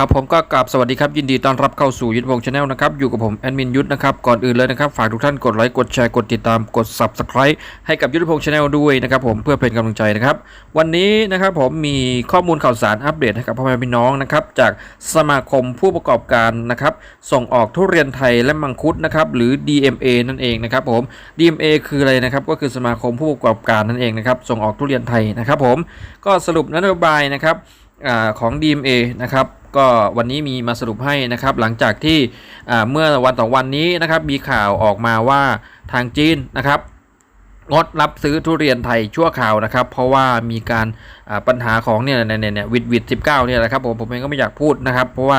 ครับผมก็กราบสวัสดีครับยินดีต้อนรับเข้าสู่ยุทธพงศ์ชาแนลนะครับอยู่กับผมแอดมินยุทธนะครับก่อนอื่นเลยนะครับฝากทุกท่านกดไลค์กดแชร์กดติดตามกด subscribe ให้กับยุทธพงศ์ชาแนลด้วยนะครับผมเพื่อเป็นกำลังใจนะครับวันนี้นะครับผมมีข้อมูลข่าวสารอัปเดตให้กับพ่อแม่พี่น้องนะครับจากสมาคมผู้ประกอบการนะครับส่งออกทุเรียนไทยและมังคุดนะครับหรือ DMA นั่นเองนะครับผม DMA คืออะไรนะครับก็คือสมาคมผู้ประกอบการนั่นเองนะครับส่งออกทุเรียนไทยนะครับผมก็สรุปนโยบายนะครับ อของ DMA นะครับก็วันนี้มีมาสรุปให้นะครับหลังจากที่เมื่อวันต่อวันนี้นะครับมีข่าวออกมาว่าทางจีนนะครับงดรับซื้อทุเรียนไทยชั่วคราวนะครับ เพราะว่ามีการปัญหาของเนี่ยเนี่ยเนี่ยวิดวิดสิบเก้าเนี่ยแหละครับผมผมเองก็ไม่อยากพูดนะครับ เพราะว่า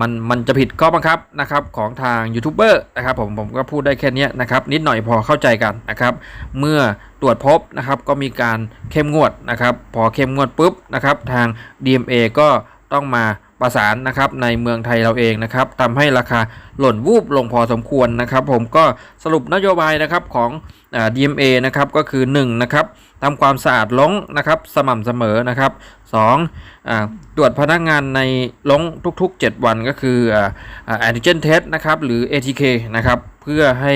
มันมันจะผิดข้อบังคับนะครับของทางยูทูบเบอร์นะครับผมผมก็พูดได้แค่นี้นะครับนิดหน่อยพอเข้าใจกันนะครับเมื่อตรวจพบนะครับก็มีการเข้มงวดนะครับพอเข้มงวดปุ๊บนะครับทาง DMA ก็ต้องมา ประสานนะครับในเมืองไทยเราเองนะครับทำให้ราคาหล่นวูบลงพอสมควรนะครับ ผมก็สรุปนโยบายนะครับของอ DMA นะครับก็คือ1นะครับทำความสะอาดลงนะครับสม่ำเสมอนะครับ2อ่าตรวจพนักงานในลงทุกๆ 7 วันก็คืออ่าอ่า antigen test นะครับหรือ ATK นะครับเพื่อให้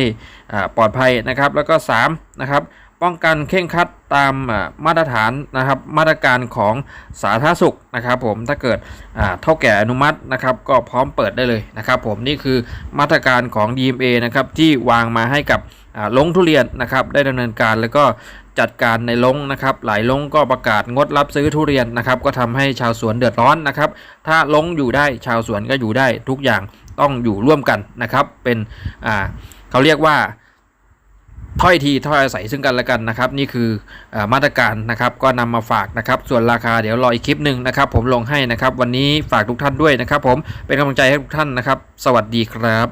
ปลอดภัยนะครับแล้วก็3นะครับ ป้องกันเข่งคัดตามมาตรฐานนะครับมาตรการของสาธารณสุขนะครับผมถ้าเกิดอ่าเท่าแก่อนุมัตินะครับก็พร้อมเปิดได้เลยนะครับผมนี่คือมาตรการของ DMA นะครับที่วางมาให้กับลงทุเรียนนะครับได้ดำเนินการแล้วก็จัดการในลงนะครับหลายลงก็ประกาศงดรับซื้อทุเรียนนะครับก็ทำให้ชาวสวนเดือดร้อนนะครับถ้าลงอยู่ได้ชาวสวนก็อยู่ได้ทุกอย่างต้องอยู่ร่วมกันนะครับเป็นเขาเรียกว่า ถ้อยทีถ้อยอาศัยซึ่งกันและกันนะครับ นี่คืออมาตรการนะครับ ก็นำมาฝากนะครับ ส่วนราคาเดี๋ยวรออีกคลิปหนึ่งนะครับ ผมลงให้นะครับ วันนี้ฝากทุกท่านด้วยนะครับ ผมเป็นกำลังใจให้ทุกท่านนะครับ สวัสดีครับ